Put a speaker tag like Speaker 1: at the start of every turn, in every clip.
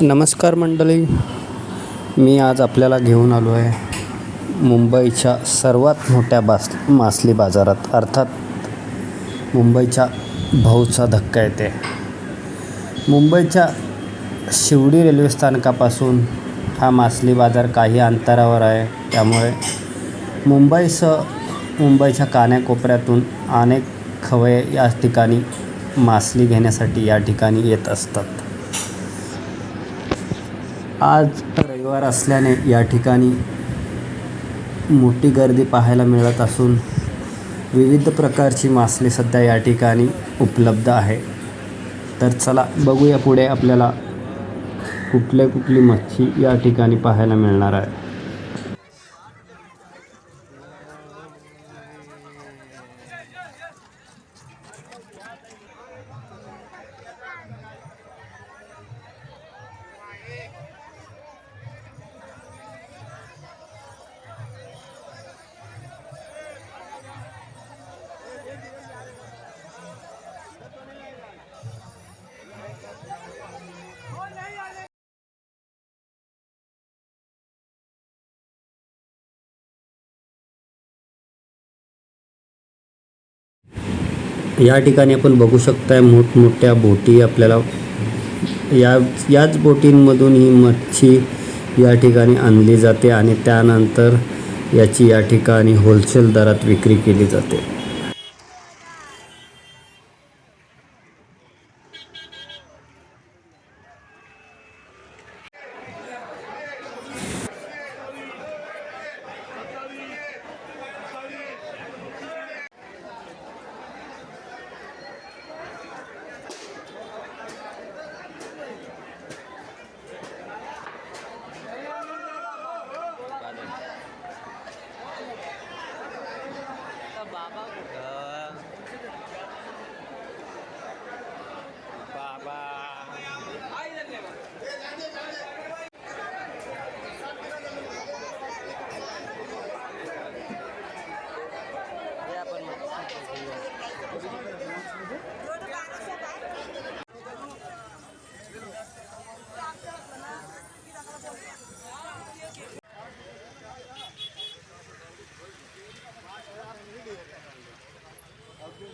Speaker 1: नमस्कार मंडळी. मी आज आपल्याला घेऊन आलो आहे मुंबईच्या सर्वात मोठ्या बास मासली बाजारात. अर्थात मुंबईच्या भाऊचा धक्का येते. मुंबईच्या शिवडी रेल्वे स्थानकापासून हा मासली बाजार काही अंतरावर आहे. त्यामुळे मुंबईसह मुंबईच्या कान्याकोपऱ्यातून अनेक खवय या ठिकाणी मासली घेण्यासाठी या ठिकाणी येत असतात. आज रविवार असल्याने या ठिकाणी मोठी गर्दी पाहायला मिळत असून विविध प्रकारची मासली सध्या या ठिकाणी उपलब्ध आहे. तर चला बघूया पुढे आपल्याला कुठल्या कुठली मच्छी या ठिकाणी पाहायला मिळणार आहे. या ठिकाणी आपण बघू शकताय मोठमोठ्या बोटी आपल्याला. या याच बोटींमधून ही मच्छी या ठिकाणी आणली जाते आणि त्यानंतर याची या ठिकाणी होलसेल दरात विक्री केली जाते.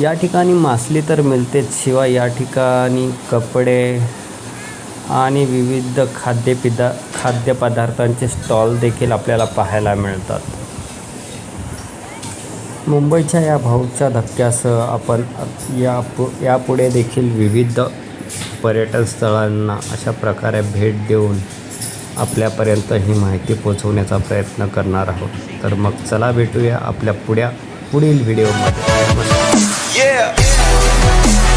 Speaker 1: या ठिकाणी मासली तर मिळतेच. शिवाय या ठिकाणी कपडे आणि विविध खाद्यपिदा खाद्यपदार्थांचे स्टॉल देखील आपल्याला पाहायला मिळतात. मुंबईच्या या भाऊच्या धक्क्यासह आपण या पु यापुढे देखील विविध पर्यटन स्थळांना अशा प्रकारे भेट देऊन आपल्यापर्यंत ही माहिती पोचवण्याचा प्रयत्न करणार आहोत. तर मग चला भेटूया आपल्या पुढ्या पुढील व्हिडिओमध्ये Yeah.